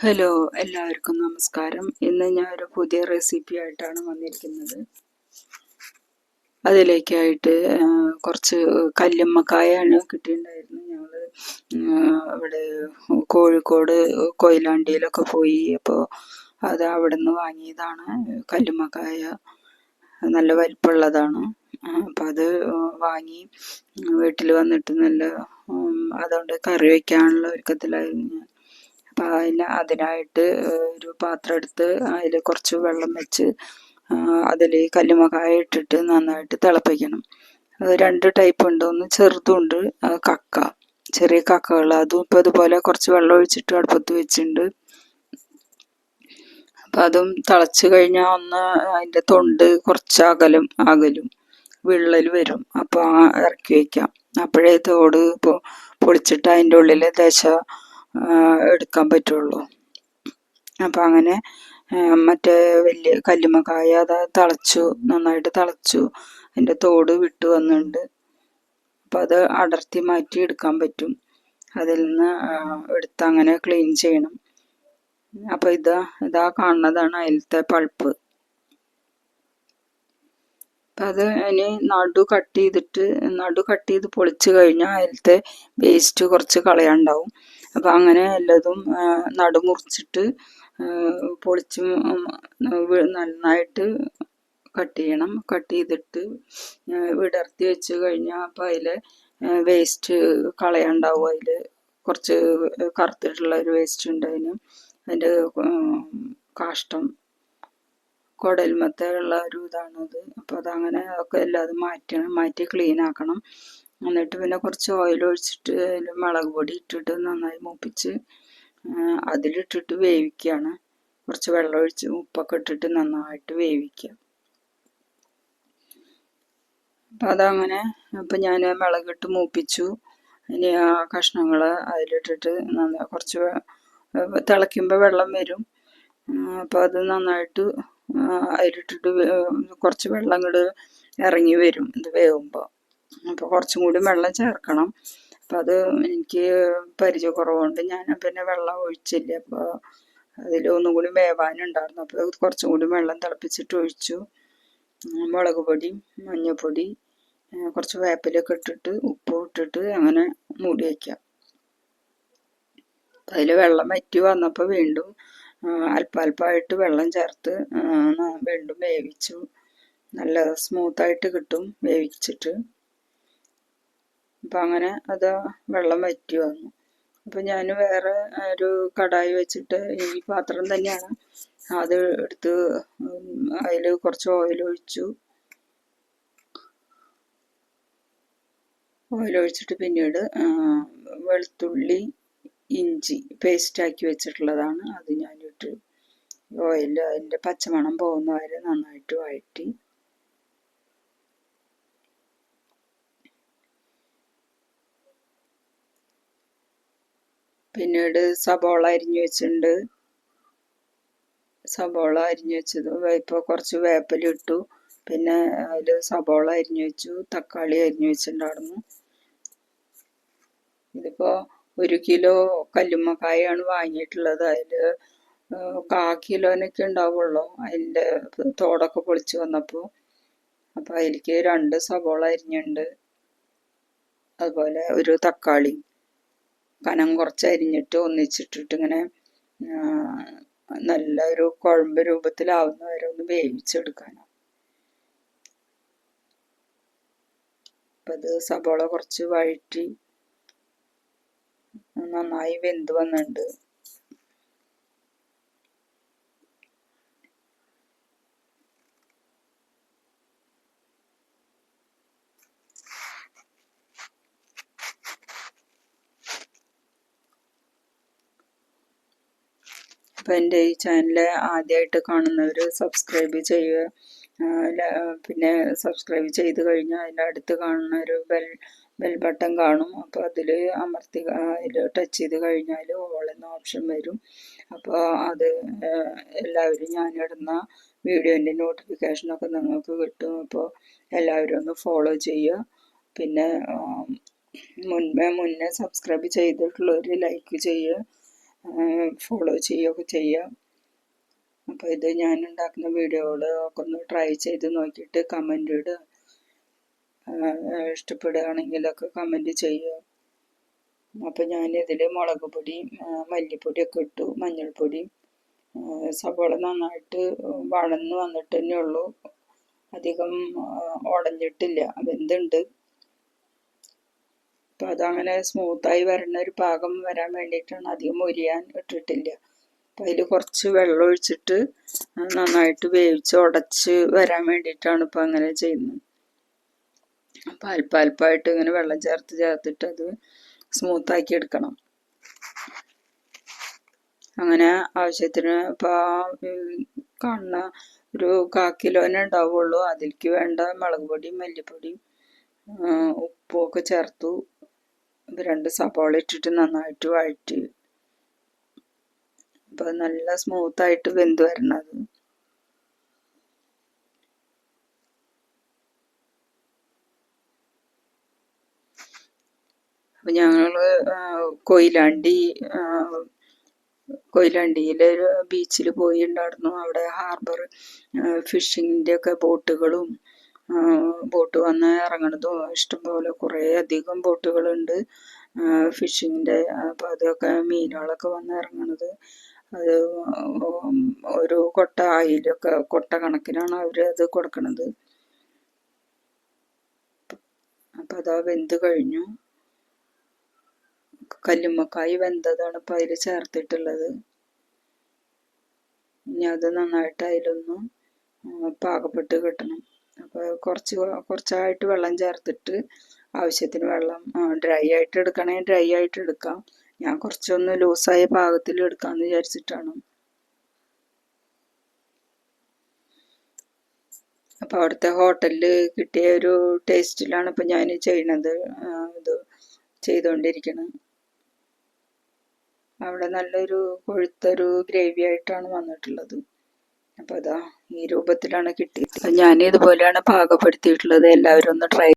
Hello എല്ലാവർക്കും നമസ്കാരം. ഇന്ന് ഞാൻ ഒരു പുതിയ റെസിപ്പി ആയിട്ടാണ് വന്നിരിക്കുന്നത്. അതിലേക്കായിട്ട് കുറച്ച് കല്ലുമ്മക്കായാണ് കിട്ടിയിട്ടുണ്ടായിരുന്നു ഞങ്ങൾ അവിടെ കോഴിക്കോട് കൊയിലാണ്ടിയിലൊക്കെ പോയി. അപ്പോൾ അത് അവിടെ നിന്ന് വാങ്ങിയതാണ്. കല്ലുമ്മക്കായ നല്ല വലിപ്പമുള്ളതാണ്. അപ്പം അത് വാങ്ങി വീട്ടിൽ വന്നിട്ട് നല്ല അതുകൊണ്ട് കറി വയ്ക്കാനുള്ള ഒരുക്കത്തിലായിരുന്നു ഞാൻ. അപ്പം അതിന് അതിനായിട്ട് ഒരു പാത്രം എടുത്ത് അതിൽ കുറച്ച് വെള്ളം വെച്ച് അതിൽ കല്ലുമക്കായ ഇട്ടിട്ട് നന്നായിട്ട് തിളപ്പിക്കണം. രണ്ട് ടൈപ്പ് ഉണ്ട്. ഒന്ന് ചെറുതുണ്ട് കക്ക. ചെറിയ കക്കകൾ അതും ഇപ്പം ഇതുപോലെ കുറച്ച് വെള്ളം ഒഴിച്ചിട്ട് അടുപ്പത്ത് വെച്ചിട്ടുണ്ട് അപ്പം അതും തിളച്ച് കഴിഞ്ഞാൽ ഒന്ന് അതിന്റെ തൊണ്ട് കുറച്ച് അകലും അകലും വിള്ളൽ വരും. അപ്പോൾ ഇറക്കി വയ്ക്കാം അപ്പോഴേ തോട് പൊളിച്ചിട്ട് അതിന്റെ ഉള്ളിൽ ദശ എടുക്കാൻ പറ്റുള്ളൂ. അപ്പം അങ്ങനെ മറ്റേ വലിയ കല്ലുമക്കായ അത് തിളച്ചു നന്നായിട്ട് തളച്ചു. അതിന്റെ തോട് വിട്ടു വന്നിട്ടുണ്ട്. അപ്പം അത് അടർത്തി മാറ്റി എടുക്കാൻ പറ്റും. അതിൽ നിന്ന് എടുത്ത് അങ്ങനെ ക്ലീൻ ചെയ്യണം. അപ്പം ഇതാ ഇതാ കാണുന്നതാണ് അതിലത്തെ പൾപ്പ്. അപ്പം അത് ഇനി നടു കട്ട് ചെയ്തിട്ട് നടു കട്ട് ചെയ്ത് പൊളിച്ച് കഴിഞ്ഞാൽ അതിലത്തെ വേസ്റ്റ് കുറച്ച് കളയാണ്ടാവും. അപ്പോൾ അങ്ങനെ എല്ലാതും നടുമുറിച്ചിട്ട് പൊളിച്ച് നന്നായിട്ട് കട്ട് ചെയ്യണം. കട്ട് ചെയ്തിട്ട് വിടർത്തി വെച്ച് കഴിഞ്ഞാൽ അപ്പം അതിൽ വേസ്റ്റ് കളയാണ്ടാവും. അതിൽ കുറച്ച് കറുത്തിട്ടുള്ള ഒരു വേസ്റ്റ് ഉണ്ട് അതിന്. അതിന്റെ കാഷ്ടം കുടൽമത്തെ ഉള്ള ഒരു ഇതാണത്. അപ്പോൾ അതങ്ങനെ ഒക്കെ എല്ലാതും മാറ്റണം മാറ്റി ക്ലീൻ ആക്കണം എന്നിട്ട് പിന്നെ കുറച്ച് ഓയിൽ ഒഴിച്ചിട്ട് അതിൽ മുളക് പൊടി ഇട്ടിട്ട് നന്നായി മൂപ്പിച്ച് അതിലിട്ടിട്ട് വേവിക്കുകയാണ് കുറച്ച് വെള്ളം ഒഴിച്ച് ഉപ്പൊക്കെ ഇട്ടിട്ട് നന്നായിട്ട് വേവിക്കുക. അപ്പം അതങ്ങനെ അപ്പം ഞാൻ മുളകിട്ട് മൂപ്പിച്ചു. ഇനി ആ കഷ്ണങ്ങൾ അതിലിട്ടിട്ട് നന്നായി കുറച്ച് തിളയ്ക്കുമ്പോൾ വെള്ളം വരും. അപ്പോൾ അത് നന്നായിട്ട് അതിലിട്ടിട്ട് കുറച്ച് വെള്ളം ഇങ്ങോട്ട് ഇറങ്ങി വരും ഇത് വേവുമ്പോൾ അപ്പോൾ കുറച്ചും കൂടി വെള്ളം ചേർക്കണം. അപ്പം അത് എനിക്ക് പരിചയക്കുറവുകൊണ്ട് ഞാൻ പിന്നെ വെള്ളം ഒഴിച്ചില്ല. അപ്പോൾ അതിൽ ഒന്നും കൂടി വേവാനുണ്ടായിരുന്നു. അപ്പോൾ കുറച്ചും കൂടി വെള്ളം തിളപ്പിച്ചിട്ട് ഒഴിച്ചു. മുളക് പൊടി മഞ്ഞൾപ്പൊടി കുറച്ച് വേപ്പിലൊക്കെ ഇട്ടിട്ട് ഉപ്പ് ഇട്ടിട്ട് അങ്ങനെ മൂടി വയ്ക്കാം അതിൽ വെള്ളം വറ്റി വന്നപ്പോൾ വീണ്ടും അല്പാൽപ്പമായിട്ട് വെള്ളം ചേർത്ത് വീണ്ടും വേവിച്ചു. നല്ല സ്മൂത്തായിട്ട് കിട്ടും വേവിച്ചിട്ട്. അപ്പം അങ്ങനെ അത് വെള്ളം വറ്റി വന്നു. അപ്പം ഞാൻ വേറെ ഒരു കടായി വെച്ചിട്ട് ഈ പാത്രം തന്നെയാണ് അത് എടുത്ത് അതിൽ കുറച്ച് ഓയിൽ ഒഴിച്ചു. ഓയിൽ ഒഴിച്ചിട്ട് പിന്നീട് വെളുത്തുള്ളി ഇഞ്ചി പേസ്റ്റാക്കി വെച്ചിട്ടുള്ളതാണ്. അത് ഞാനിട്ട് ഓയിൽ അതിന്റെ പച്ചമണം പോകുന്ന വരെ നന്നായിട്ട് വഴറ്റി. പിന്നീട് സബോള അരിഞ്ഞു വെച്ചിട്ടുണ്ട്. സബോള അരിഞ്ഞു വെച്ചത് ഇപ്പോൾ കുറച്ച് വേപ്പലിട്ടു പിന്നെ അതിൽ സബോള അരിഞ്ഞു വെച്ചു. തക്കാളി അരിഞ്ഞു വെച്ചിട്ടുണ്ടായിരുന്നു. ഇതിപ്പോൾ ഒരു കിലോ കല്ലുമ്മക്കായാണ് വാങ്ങിയിട്ടുള്ളത്. അതിൽ കാ കിലോനൊക്കെ ഉണ്ടാവുള്ളൂ. അതിന്റെ തോടൊക്കെ പൊളിച്ച് വന്നപ്പോൾ അപ്പോൾ അതിലേക്ക് രണ്ട് സബോള അരിഞ്ഞുണ്ട് അതുപോലെ ഒരു തക്കാളി. കനം കുറച്ച് അരിഞ്ഞിട്ട് ഒന്നിച്ചിട്ടിട്ട് ഇങ്ങനെ നല്ല ഒരു കുഴമ്പ് രൂപത്തിലാവുന്ന വരെ ഒന്ന് വേവിച്ചെടുക്കാനാണ് അപ്പം അത് സബോള കുറച്ച് വഴറ്റി നന്നായി വെന്ത് വന്നിട്ടുണ്ട്. അപ്പോൾ എന്റെ ഈ ചാനൽ ആദ്യമായിട്ട് കാണുന്നവർ സബ്സ്ക്രൈബ് ചെയ്യുക. പിന്നെ സബ്സ്ക്രൈബ് ചെയ്ത് കഴിഞ്ഞാൽ അതിന്റെ അടുത്ത് കാണുന്ന ഒരു ബെൽ ബെൽ ബട്ടൺ കാണും. അപ്പോൾ അതിൽ അമർത്തി അതിൽ ടച്ച് ചെയ്ത് കഴിഞ്ഞാൽ ഓൾ എന്ന ഓപ്ഷൻ വരും. അപ്പോൾ അത് എല്ലാവരും ഞാനിടുന്ന വീഡിയോന്റെ നോട്ടിഫിക്കേഷനൊക്കെ നിങ്ങൾക്ക് കിട്ടും. അപ്പോൾ എല്ലാവരും ഒന്ന് ഫോളോ ചെയ്യുക. പിന്നെ മുൻപേ മുന്നേ സബ്സ്ക്രൈബ് ചെയ്തിട്ടുള്ളവർ ലൈക്ക് ചെയ്യുക. ഫോളോ ചെയ്യുകയൊക്കെ ചെയ്യാം. അപ്പോൾ ഇത് ഞാൻ ഉണ്ടാക്കുന്ന വീഡിയോകൾ ഒന്ന് ട്രൈ ചെയ്ത് നോക്കിയിട്ട് കമന്റ് ഇടുക ഇഷ്ടപ്പെടുകയാണെങ്കിലൊക്കെ കമന്റ് ചെയ്യുക. അപ്പോൾ ഞാനിതിൽ മുളക് പൊടിയും മല്ലിപ്പൊടിയൊക്കെ ഇട്ടു മഞ്ഞൾപ്പൊടി. സവോള നന്നായിട്ട് വഴന്ന് വന്നിട്ട് അധികം ഉടഞ്ഞിട്ടില്ല വെന്തുണ്ട്. അപ്പം അതങ്ങനെ സ്മൂത്തായി വരുന്ന ഒരു പാകം വരാൻ വേണ്ടിയിട്ടാണ് അധികം മുരിയാൻ ഇട്ടിട്ടില്ല. അപ്പം അതിൽ കുറച്ച് വെള്ളം ഒഴിച്ചിട്ട് നന്നായിട്ട് വേവിച്ച് ഉടച്ച് വരാൻ വേണ്ടിയിട്ടാണ് ഇപ്പം അങ്ങനെ ചെയ്യുന്നത്. അപ്പം അല്പാൽപ്പായിട്ട് ഇങ്ങനെ വെള്ളം ചേർത്ത് ചേർത്തിട്ട് അത് സ്മൂത്താക്കി എടുക്കണം. അങ്ങനെ ആവശ്യത്തിന് ഇപ്പോൾ കാണുന്ന ഒരു കാ കിലോനെ ഉണ്ടാവുള്ളൂ. അതിലേക്ക് വേണ്ട മുളക് പൊടിയും മല്ലിപ്പൊടിയും ഉപ്പും ഒക്കെ ചേർത്തു. രണ്ട് സവാള ഇട്ടിട്ട് നന്നായിട്ട് വഴറ്റി. അപ്പോൾ നല്ല സ്മൂത്ത് ആയിട്ട് വെന്ത് വരണത് അപ്പം ഞങ്ങൾ കൊയിലാണ്ടി കൊയിലാണ്ടിയിലെ ബീച്ചിൽ പോയി ഉണ്ടായിരുന്നു. അവിടെ ഹാർബർ ഫിഷിങ്ങിന്റെ ഒക്കെ ബോട്ടുകളും ബോട്ട് വന്ന് ഇറങ്ങണതും ഇഷ്ടംപോലെ കുറേ അധികം ബോട്ടുകളുണ്ട്. ഫിഷിങ്ങിന്റെ അപ്പോൾ അതൊക്കെ മീനുകളൊക്കെ വന്ന് ഇറങ്ങണത് അത് ഒരു കൊട്ട ആയിലൊക്കെ കൊട്ട കണക്കിനാണ് അവർ അത് കൊടുക്കണത്. അപ്പം അതാ വെന്ത് കഴിഞ്ഞു. കല്ലുമ്മക്കായി വെന്തതാണ് ഇപ്പം അതിൽ ചേർത്തിട്ടുള്ളത്. ഇനി അത് നന്നായിട്ട് അതിലൊന്ന് പാകപ്പെട്ട് കിട്ടണം. അപ്പോൾ കുറച്ച് കുറച്ചായിട്ട് വെള്ളം ചേർത്തിട്ട് ആവശ്യത്തിന് വെള്ളം ഡ്രൈ ആയിട്ട് എടുക്കണമെങ്കിൽ ഡ്രൈ ആയിട്ട് എടുക്കാം. ഞാൻ കുറച്ചൊന്ന് ലൂസായ പാകത്തിൽ എടുക്കാമെന്ന് വിചാരിച്ചിട്ടാണ്. അപ്പോൾ അവിടുത്തെ ഹോട്ടലിൽ കിട്ടിയ ഒരു ടേസ്റ്റിലാണ് ഇപ്പം ഞാൻ ചെയ്യണത് ഇത് ചെയ്തുകൊണ്ടിരിക്കുന്നത് അവിടെ നല്ലൊരു കൊഴുത്തൊരു ഗ്രേവി ആയിട്ടാണ് വന്നിട്ടുള്ളത്. അപ്പോൾ അതാ ഈ രൂപത്തിലാണ് കിട്ടിയത് ഞാൻ ഇതുപോലെയാണ് പാകപ്പെടുത്തിയിട്ടുള്ളത് എല്ലാവരും ഒന്ന് ട്രൈ